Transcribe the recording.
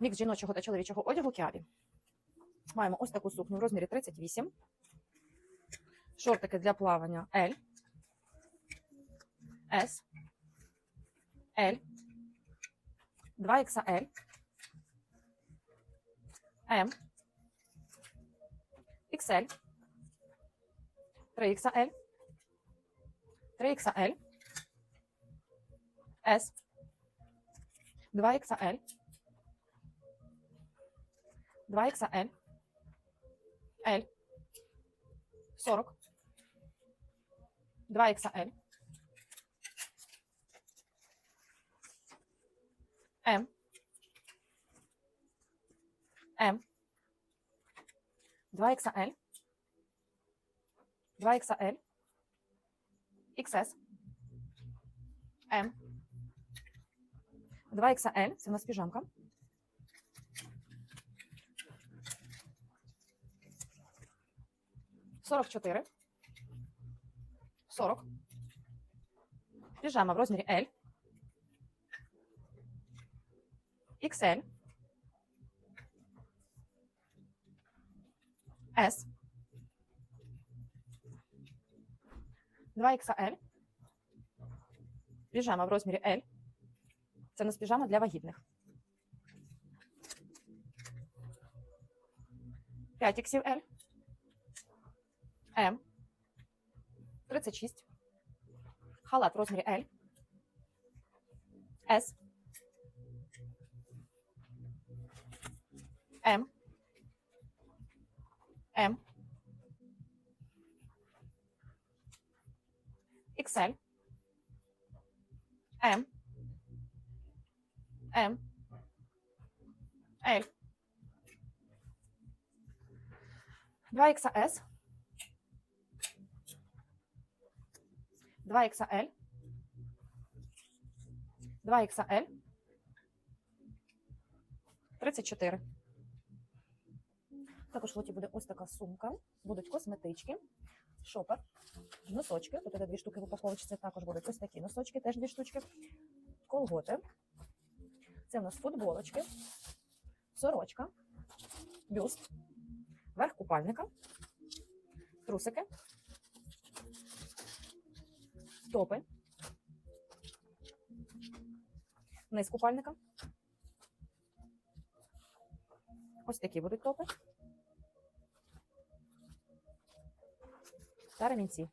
Мікс жіночого та чоловічого одягу Кіаві. Маємо ось таку сукню в розмірі 38. Шортики для плавання L, S, L, 2XL, M, XL, 3XL, 3XL, S, 2XL, 2XL, L, 40, 2XL, М, М, 2XL, 2XL, XS, М, 2XL, це у нас піжамка. Сорок чотири. Сорок. Піжама в розмірі L. XL. S. 2XL. Піжама в розмірі L. Це у нас піжама для вагітних. 5 XL. М. 36. Халат в розмірі L. S. М. М. XL. М. М. L. 2XS. 2XL. 2XL. 34. Також в лоті буде ось така сумка. Будуть косметички, шопер, носочки. Тут іде дві штуки в упаковочці. Також будуть ось такі носочки, теж дві штучки. Колготи. Це у нас футболочки, сорочка, бюст, верх купальника, трусики, топи, низ купальника. Ось такі будуть топи. Та ремінці.